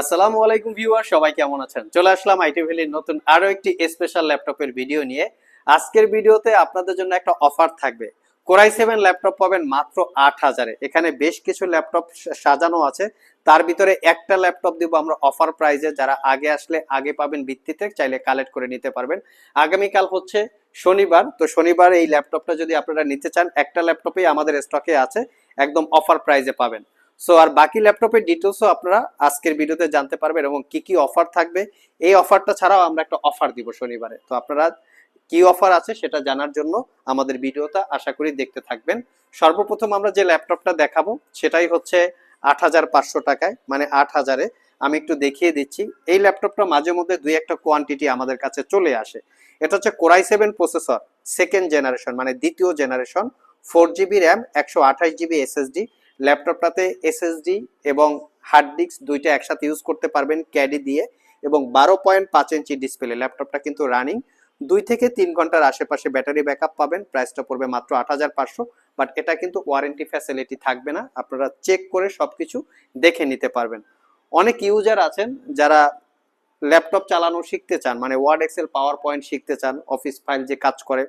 আসসালামু আলাইকুম ভিউয়ার, সবাই কেমন আছেন? চলে আসলাম আইটি ভ্যালির নতুন আরও একটি স্পেশাল ল্যাপটপের ভিডিও নিয়ে। আজকের ভিডিওতে আপনাদের জন্য একটা অফার থাকবে। কোরাই সেভেন ল্যাপটপ পাবেন মাত্র আট হাজারে। এখানে বেশ কিছু ল্যাপটপ সাজানো আছে। তার ভিতরে একটা ল্যাপটপ দিব আমরা অফার প্রাইজে যারা আগে আসলে আগে পাবেন ভিত্তিতে চাইলে কালেক্ট করে নিতে পারবেন। আগামীকাল হচ্ছে শনিবার। তো শনিবার এই ল্যাপটপটা যদি আপনারা নিতে চান, একটা ল্যাপটপেই আমাদের স্টকে আছে। একদম অফার প্রাইজে পাবেন। সো আর বাকি ল্যাপটপের ডিটেলসও আপনারা আজকের ভিডিওতে জানতে পারবেন এবং কি কি অফার থাকবে। এই অফারটা ছাড়াও আমরা একটা অফার দিব শনিবারে। তো আপনারা কি অফার আছে সেটা জানার জন্য আমাদের ভিডিওটা আশা করি দেখতে থাকবেন। সর্বপ্রথম আমরা যে ল্যাপটপটা দেখাবো, সেটাই হচ্ছে আট হাজার পাঁচশো টাকায় মানে আট হাজারে। আমি একটু দেখিয়ে দিচ্ছি। এই ল্যাপটপটা মাঝে মধ্যে দুই একটা কোয়ান্টিটি আমাদের কাছে চলে আসে। এটা হচ্ছে core i seven processor second generation মানে দ্বিতীয় জেনারেশন ফোর জিবি র্যাম একশো আঠাশ জিবি এসএসডি ল্যাপটপটাতে এসএসডি এবং হার্ড ডিস্ক দুইটা একসাথে ইউজ করতে পারবেন ক্যাডি দিয়ে এবং বারো পয়েন্ট পাঁচ ইঞ্চি ডিসপ্লে ল্যাপটপটা কিন্তু রানিং দুই থেকে তিন ঘণ্টার আশেপাশে ব্যাটারি ব্যাকআপ পাবেন। প্রাইসটা পড়বে মাত্র আট হাজার পাঁচশো। বাট এটা কিন্তু ওয়ারেন্টি ফ্যাসিলিটি থাকবে না। আপনারা চেক করে সব কিছু দেখে নিতে পারবেন। অনেক ইউজার আছেন যারা ল্যাপটপ চালানো শিখতে চান মানে ওয়ার্ড এক্সেল পাওয়ার পয়েন্ট শিখতে চান অফিস ফাইল যে কাজ করে।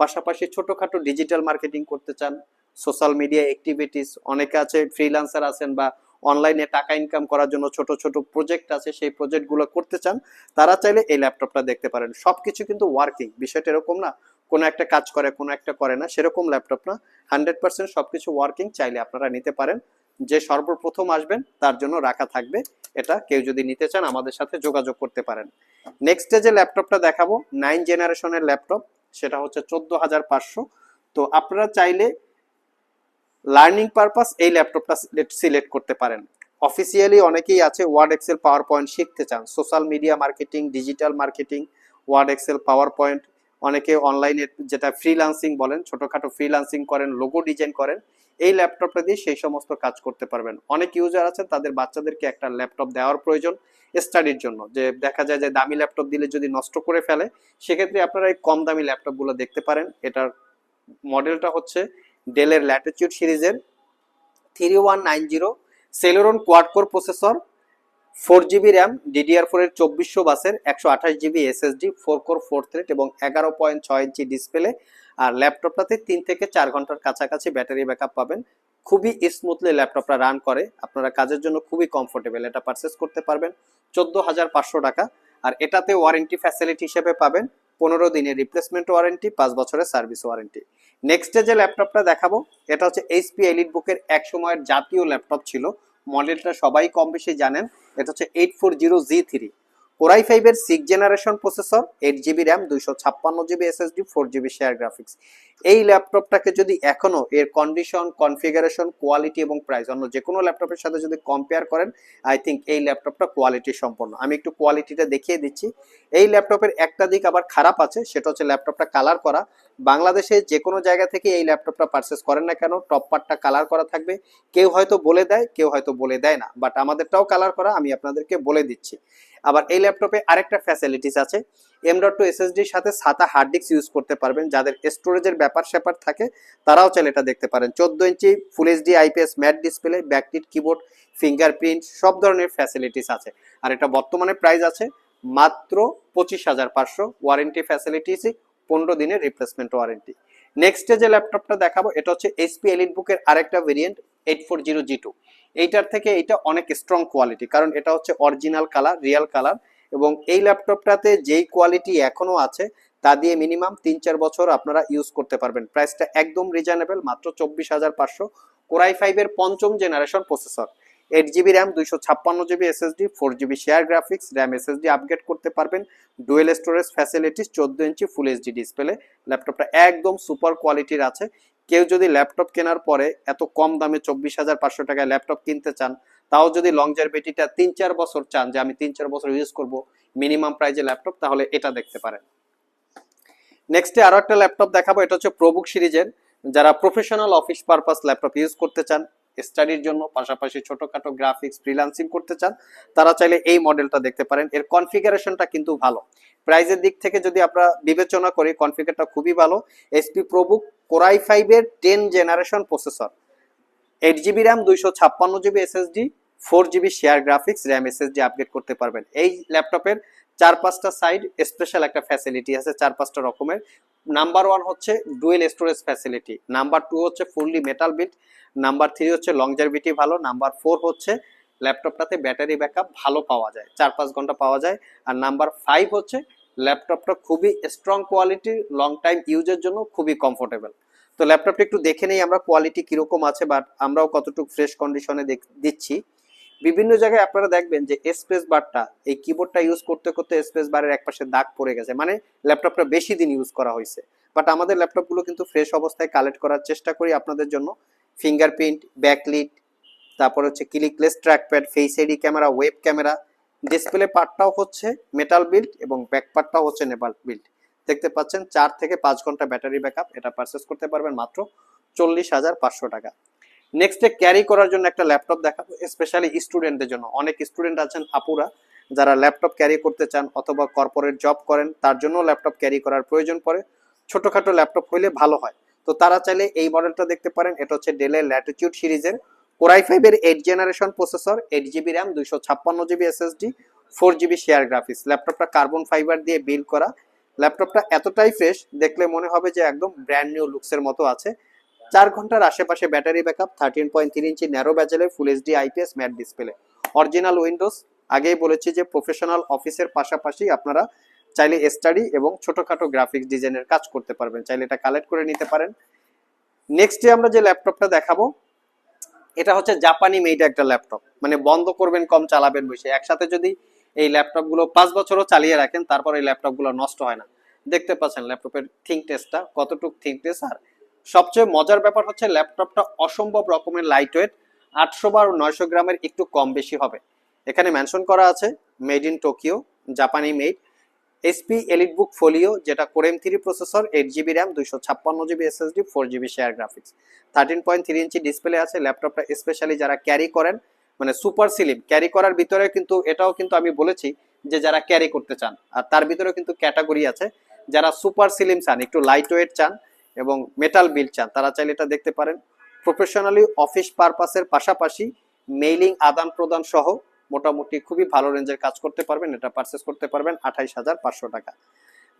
পাশাপাশি ছোটোখাটো ডিজিটাল মার্কেটিং করতে চান সোশ্যাল মিডিয়া অ্যাক্টিভিটিস অনেকে আছে ফ্রিল্যান্সার আছেন বা অনলাইনে টাকা ইনকাম করার জন্য ছোট ছোট প্রজেক্ট আছে, সেই প্রজেক্টগুলো করতে চান, তারা চাইলে এই ল্যাপটপটা দেখতে পারেন। সবকিছু কিন্তু ওয়ার্কিং বিষয়টা এরকম না, কোনো একটা কাজ করে, কোনো একটা করে না, সেরকম ল্যাপটপ না। হান্ড্রেড পার্সেন্ট সবকিছু ওয়ার্কিং চাইলে আপনারা নিতে পারেন। যে সর্বপ্রথম আসবেন, তার জন্য রাখা থাকবে। এটা কেউ যদি নিতে চান, আমাদের সাথে যোগাযোগ করতে পারেন। নেক্সট যে ল্যাপটপটা দেখাবো নাইন জেনারেশনের ল্যাপটপ সেটা হচ্ছে চোদ্দ হাজার পাঁচশো। তো আপনারা চাইলে লার্নিং পারপাস এই ল্যাপটপটা সিলেক্ট করতে পারেন। অফিসিয়ালি অনেকেই আছে ওয়ার্ড এক্সেল পাওয়ার পয়েন্ট শিখতে চান। Social media marketing digital marketing word excel power point অনেকে অনলাইনে যেটা ফ্রিলান্সিং বলেন, ছোটখাটো ফ্রিলান্সিং করেন লোগো ডিজাইন করেন, এই ল্যাপটপটা দিয়ে সেই সমস্ত কাজ করতে পারবেন। অনেক ইউজার আছেন, তাদের বাচ্চাদেরকে একটা ল্যাপটপ দেওয়ার প্রয়োজন স্টাডির জন্য। যে দেখা যায় যে দামি ল্যাপটপ দিলে যদি নষ্ট করে ফেলে, সেক্ষেত্রে আপনারা এই কম দামি ল্যাপটপগুলো দেখতে পারেন। এটার মডেলটা হচ্ছে ডেলের ল্যাটিটিউড সিরিজের three one nine zero Celeron quad core processor, four GB RAM DDR four এর চব্বিশশো বাসের একশো আঠাশ GB SSD four core, four thread এবং এগারো পয়েন্ট ছয় ইঞ্চি ডিসপ্লে আর ল্যাপটপটাতে তিন থেকে চার ঘণ্টার কাছাকাছি ব্যাটারি ব্যাকআপ পাবেন। খুবই স্মুথলি ল্যাপটপটা রান করে। আপনারা কাজের জন্য খুবই কমফোর্টেবল এটা পারচেস করতে পারবেন। চোদ্দ হাজার পাঁচশো টাকা। আর এটাতে ওয়ারেন্টি ফ্যাসিলিটি হিসেবে পাবেন। পনেরো দিনের রিপ্লেসমেন্ট ওয়ারেন্টি পাঁচ বছরের সার্ভিস ওয়ারেন্টি নেক্সটে যে ল্যাপটপটা দেখাবো, এটা হচ্ছে এইচপি এলিট বুকের এক সময়ের জাতীয় ল্যাপটপ ছিল। মডেলটা সবাই কম বেশি জানেন। এটা হচ্ছে eight four zero G three core i ফাইভের six generation processor eight GB RAM দুইশো ছাপ্পান্ন GB SSD four GB share graphics এই ল্যাপটপটাকে যদি এখনও এর কন্ডিশন কনফিগারেশন কোয়ালিটি এবং প্রাইস অন্য যে কোনো ল্যাপটপের সাথে যদি কম্পেয়ার করেন আই থিঙ্ক এই ল্যাপটপটা কোয়ালিটি সম্পন্ন। আমি একটু কোয়ালিটিটা দেখিয়ে দিচ্ছি। এই ল্যাপটপের একটা দিক আবার খারাপ আছে, সেটা হচ্ছে ল্যাপটপটা কালার করা। বাংলাদেশে যে কোনো জায়গা থেকে এই ল্যাপটপটা পারচেস করেন না কেন টপ পার্টটা কালার করা থাকবে। কেউ হয়তো বলে দেয়, কেউ হয়তো বলে দেয় না বাট আমাদেরটাও কালার করা, আমি আপনাদেরকে বলে দিচ্ছি। আবার এই ল্যাপটপে আরেকটা ফ্যাসিলিটিস আছে এম ডট টু এসএসডির সাথে সাতা হার্ড ডিস্ক ইউজ করতে পারবেন, যাদের স্টোরেজের ব্যাপার স্যাপার থাকে, তারাও চাইলে এটা দেখতে পারেন। চোদ্দ inch full HD IPS matte display backlit keyboard fingerprint সব ধরনের ফ্যাসিলিটিস আছে। আর এটা বর্তমানে প্রাইস আছে মাত্র পঁচিশ হাজার পাঁচশো। ওয়ারেন্টি ফ্যাসিলিটিস পনেরো দিনের রিপ্লেসমেন্ট ওয়ারেন্টি নেক্সট যে ল্যাপটপটা দেখাবো, এটা হচ্ছে এসপি এলিট বুকের আরেকটা variant eight four zero G two এইটার থেকে এটা অনেক স্ট্রং কোয়ালিটি কারণ এটা হচ্ছে অরিজিনাল কালার রিয়েল কালার এবং এই ল্যাপটপটাতে যেই কোয়ালিটি এখনও আছে, তা দিয়ে মিনিমাম তিন চার বছর আপনারা ইউজ করতে পারবেন। প্রাইসটা একদম রিজনেবল মাত্র চব্বিশ হাজার পাঁচশো। কোরাই ফাইভের পঞ্চম generation processor eight GB RAM দুইশো ছাপ্পান্ন GB SSD four GB share graphics RAM SSD upgrade করতে পারবেন। ডুয়েল স্টোরেজ ফ্যাসিলিটিস চোদ্দ ইঞ্চি ফুল এইচডি ডিসপ্লে ল্যাপটপটা একদম সুপার কোয়ালিটির আছে। কেউ যদি ল্যাপটপ কেনার পরে এত কম দামে চব্বিশ হাজার পাঁচশো টাকায় ল্যাপটপ কিনতে চান, তাও যদি লং জারবেটিটা তিন চার বছর চান, যে আমি তিন চার বছর ইউজ করব মিনিমাম প্রাইজে ল্যাপটপ তাহলে এটা দেখতে পারেন। নেক্সটে আরও একটা ল্যাপটপ দেখাবো, এটা হচ্ছে প্রবুক সিরিজের। যারা professional office purpose laptop use করতে চান স্টাডির জন্য, পাশাপাশি ছোটখাটো গ্রাফিক্স ফ্রিল্যান্সিং করতে চান, তারা চাইলে এই মডেলটা দেখতে পারেন। এর কনফিগারেশনটা কিন্তু ভালো। প্রাইজের দিক থেকে যদি আমরা বিবেচনা করি কনফিগারটা খুবই ভালো। এসপি প্রবুক কোরাই ফাইভের ten generation processor eight GB RAM দুইশো ছাপ্পান্ন GB SSD four GB share graphics RAM SSD update করতে পারবেন। এই ল্যাপটপের চার পাঁচটা সাইড স্পেশাল একটা ফ্যাসিলিটি আছে চার পাঁচটা রকমের। নাম্বার ওয়ান হচ্ছে dual storage facility number two হচ্ছে fully metal bit number three হচ্ছে লংজারভিটি ভালো, নাম্বার ফোর হচ্ছে ল্যাপটপটাতে ব্যাটারি ব্যাকআপ ভালো পাওয়া যায়, চার পাঁচ ঘণ্টা পাওয়া যায়। আর নাম্বার ফাইভ হচ্ছে ল্যাপটপটা খুবই স্ট্রং কোয়ালিটি লং টাইম ইউজের জন্য খুবই কমফোর্টেবল তো ল্যাপটপটা একটু দেখে নেই আমরা কোয়ালিটি কীরকম আছে বাট আমরাও কতটুকু ফ্রেশ কন্ডিশনে দিচ্ছি। বিভিন্ন জায়গায় আপনারা দেখবেন যে স্পেস বারটা এই কিবোর্ডটা ইউজ করতে করতে স্পেস বারের একপাশে দাগ পড়ে গেছে মানে ল্যাপটপটা বেশি দিন ইউজ করা হয়েছে। বাট আমাদের ল্যাপটপগুলো কিন্তু ফ্রেশ অবস্থায় কালেক্ট করার চেষ্টা করি আপনাদের জন্য। ফিঙ্গারপ্রিন্ট ব্যাকলিট তারপর হচ্ছে clickless trackpad face ID camera web camera display পার্টটাও হচ্ছে মেটাল বিল্ড এবং ব্যাক পার্টটাও হচ্ছে নেপাল বিল্ড দেখতে পাচ্ছেন চার থেকে পাঁচ ঘণ্টা ব্যাটারি ব্যাকআপ এটা পারচেস করতে পারবেন মাত্র চল্লিশ হাজার পাঁচশো টাকা। নেক্সটে ক্যারি করার জন্য একটা ল্যাপটপ দেখাবো স্পেশালি স্টুডেন্টদের জন্য। অনেক স্টুডেন্ট আছেন আপুরা, যারা ল্যাপটপ ক্যারি করতে চান অথবা কর্পোরেট জব করেন, তার জন্য ল্যাপটপ ক্যারি করার প্রয়োজন পড়ে। ছোটখাটো ল্যাপটপ হইলে ভালো হয়। তো তারা চাইলে এই মডেলটা দেখতে পারেন। এটা হচ্ছে ডেলের ল্যাটিটিউড সিরিজের কোরাই ফাইভের eight generation processor eight GB RAM দুইশো ছাপ্পান্ন GB SSD four GB share graphics ল্যাপটপটা কার্বন ফাইবার দিয়ে বিল্ড করা। ল্যাপটপটা এতটাই ফ্রেশ দেখলে মনে হবে যে একদম ব্র্যান্ড নিউ লুকসের মতো আছে। চার ঘণ্টার আশেপাশে ব্যাটারি ব্যাকআপ থার্টিন পয়েন্ট তিন inch narrow ব্যাজেলের full HD IPS matte display original Windows আগেই বলেছি যে প্রফেশনাল অফিসের পাশাপাশি আপনারা চাইলে স্টাডি এবং ছোটখাটো গ্রাফিক্স ডিজাইনের কাজ করতে পারবেন, চাইলে এটা কালেক্ট করে নিতে পারেন। নেক্সট নেক্সটে আমরা যে ল্যাপটপটা দেখাবো, এটা হচ্ছে জাপানি মেড একটা ল্যাপটপ মানে বন্ধ করবেন, কম চালাবেন বসে। একসাথে যদি এই ল্যাপটপগুলো পাঁচ বছরও চালিয়ে রাখেন, তারপর এই ল্যাপটপগুলো নষ্ট হয় না। দেখতে পাচ্ছেন ল্যাপটপের থিঙ্ক টেস্টটা কতটুকু থিঙ্ক টেস্ট আর সবচেয়ে মজার ব্যাপার হচ্ছে ল্যাপটপটা অসম্ভব রকমের লাইট ওয়েট আটশো বা নয়শো গ্রামের একটু কম বেশি হবে। এখানে মেনশন করা আছে মেড ইন টোকিও জাপানি made SP elite book folio যেটা core m three processor eight GB RAM দুইশো ছাপ্পান্ন GB SSD four GB share graphics thirteen point three inch display আছে ল্যাপটপটা স্পেশালি যারা ক্যারি করেন মানে সুপার সিলিম ক্যারি করার ভিতরে কিন্তু, এটাও কিন্তু আমি বলেছি যে যারা ক্যারি করতে চান। আর তার ভিতরে কিন্তু ক্যাটাগরি আছে, যারা সুপার সিলিম চান, একটু লাইট ওয়েট চান এবং মেটাল বিল চান, তারা চাইলে এটা দেখতে পারেন। প্রফেশনালি অফিস পারপাসের পাশাপাশি মেইলিং আদান প্রদান সহ মোটামুটি খুবই ভালো রেঞ্জের কাজ করতে পারবেন, এটা পারচেস করতে পারবেন আঠাইশ হাজার পাঁচশো টাকা।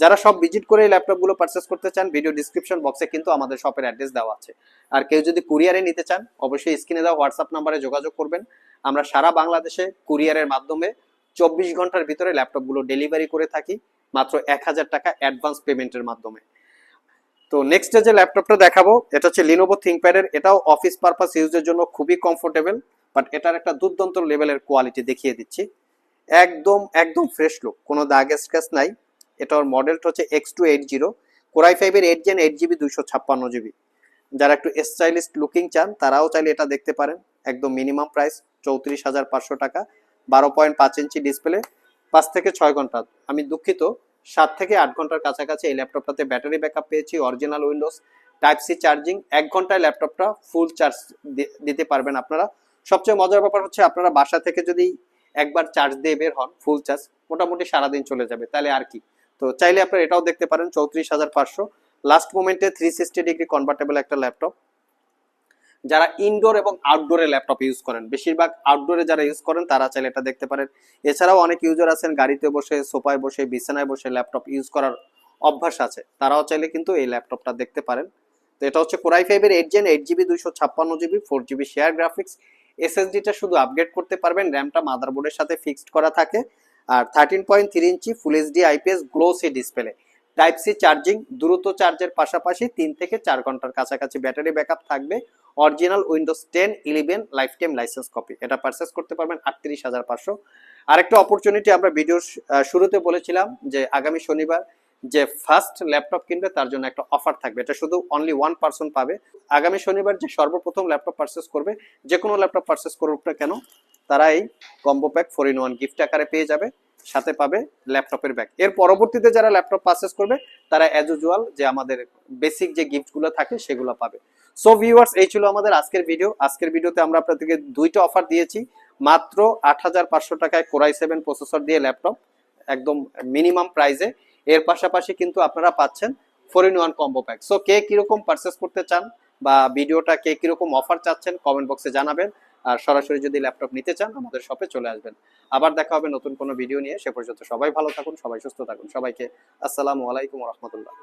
যারা সব ভিজিট করে এই ল্যাপটপগুলো পারচেস করতে চান ভিডিও ডিসক্রিপশন বক্সে কিন্তু আমাদের শপের অ্যাড্রেস দেওয়া আছে। আর কেউ যদি কুরিয়ারে নিতে চান, অবশ্যই স্ক্রিনে দেওয়া হোয়াটসঅ্যাপ নাম্বারে যোগাযোগ করবেন। আমরা সারা বাংলাদেশে কুরিয়ারের মাধ্যমে চব্বিশ ঘণ্টার ভিতরে ল্যাপটপগুলো ডেলিভারি করে থাকি, মাত্র এক হাজার টাকা অ্যাডভান্স পেমেন্টের মাধ্যমে। তো নেক্সট যে ল্যাপটপটা দেখাবো, এটা হচ্ছে লিনোভো থিঙ্কপ্যাডের এটাও অফিস পারপাস ইউজের জন্য খুবই কমফোর্টেবল বাট এটার একটা দুর্দান্ত লেভেলের কোয়ালিটি দেখিয়ে দিচ্ছি। একদম একদম ফ্রেশ লুক কোনো দাগ স্ক্যাচ নাই। এটার মডেলটা হচ্ছে X two eight zero core i ফাইভের এইট জেন এইট জিবি দুইশো ছাপ্পান্ন জিবি যারা একটু স্টাইলিশ লুকিং চান, তারাও চাইলে এটা দেখতে পারেন। একদম মিনিমাম প্রাইস চৌত্রিশ হাজার পাঁচশো টাকা, বারো পয়েন্ট পাঁচ ইঞ্চি ডিসপ্লে পাঁচ থেকে ছয় ঘণ্টা। আমি দুঃখিত, সাত থেকে আট ঘণ্টার কাছাকাছি এই ল্যাপটপটাতে ব্যাটারি ব্যাকআপ পেয়েছি original Windows type C charging এক ঘন্টায় ল্যাপটপটা ফুল চার্জ দিতে পারবেন আপনারা। সবচেয়ে মজার ব্যাপার হচ্ছে আপনারা বাসা থেকে যদি একবার চার্জ দিয়ে বের হন ফুল চার্জ মোটামুটি সারাদিন চলে যাবে, তাহলে আর কি। তো চাইলে আপনারা এটাও দেখতে পারেন, চৌত্রিশ হাজার পাঁচশো। লাস্ট মোমেন্টে থ্রি সিক্সটি ডিগ্রি কনভার্টেবল একটা ল্যাপটপ যারা ইনডোর এবং আউটডোরে ল্যাপটপ ইউজ করেন, বেশিরভাগ আউটডোরে যারা ইউজ করেন, তারা চাইলে এটা দেখতে পারেন। এছাড়াও অনেক ইউজার আছেন, গাড়িতে বসে, সোফায় বসে, বিছানায় বসে ল্যাপটপ ইউজ করার অভ্যাস আছে। তারাও চাইলে কিন্তু এই ল্যাপটপটা দেখতে পারেন। তো এটা হচ্ছে কোরাই ফাইভের এইট জেন এইট জিবি দুইশো ছাপ্পান্ন GB four GB share graphics এসএসডিটা শুধু আপগ্রেড করতে পারবেন র্যামটা মাদারবোর্ডের সাথে ফিক্সড করা থাকে, আর thirteen point three inch full HD IPS glossy display type C charging দ্রুত চার্জের পাশাপাশি তিন থেকে চার ঘণ্টার কাছাকাছি ব্যাটারি ব্যাকআপ থাকবে original Windows ten eleven lifetime licence copy এটা পারচেস করতে পারবেন আটত্রিশ হাজার পাঁচশো। আরেকটা অপরচুনিটি আমরা ভিডিওর শুরুতে বলেছিলাম যে আগামী শনিবার যে ফার্স্ট ল্যাপটপ কিনবে, তার জন্য একটা অফার থাকবে। এটা শুধু অনলি ওয়ান পার্সন পাবে। আগামী শনিবার যে সর্বপ্রথম ল্যাপটপ পারচেস করবে, যে কোনো ল্যাপটপ পারচেস করুক না কেন তারা এই combo pack four in one gift আকারে পেয়ে যাবে, সাথে পাবে ল্যাপটপের ব্যাগ এর পরবর্তীতে যারা ল্যাপটপ পারচেস করবে, তারা অ্যাজ ইউজুয়াল যে আমাদের বেসিক যে গিফটগুলো থাকে, সেগুলো পাবে। সো ভিউয়ার্স এই ছিল আমাদের আজকের ভিডিও আজকের ভিডিওতে আমরা আপনাদেরকে দুইটা অফার দিয়েছি। মাত্র আট হাজার পাঁচশো টাকায় কোরাই সেভেন প্রসেসর দিয়ে ল্যাপটপ একদম মিনিমাম প্রাইসে এর পাশাপাশি কিন্তু আপনারা পাচ্ছেন four in one combo pack so কে কীরকম পারচেস করতে চান বা ভিডিওটা কে কীরকম অফার চাচ্ছেন কমেন্ট বক্সে জানাবেন। আর সরাসরি যদি ল্যাপটপ নিতে চান, আমাদের শপে চলে আসবেন। আবার দেখা হবে নতুন কোনো ভিডিও নিয়ে। সে পর্যন্ত সবাই ভালো থাকুন, সবাই সুস্থ থাকুন। সবাইকে আসসালামু আলাইকুম রহমতুল্লাহ।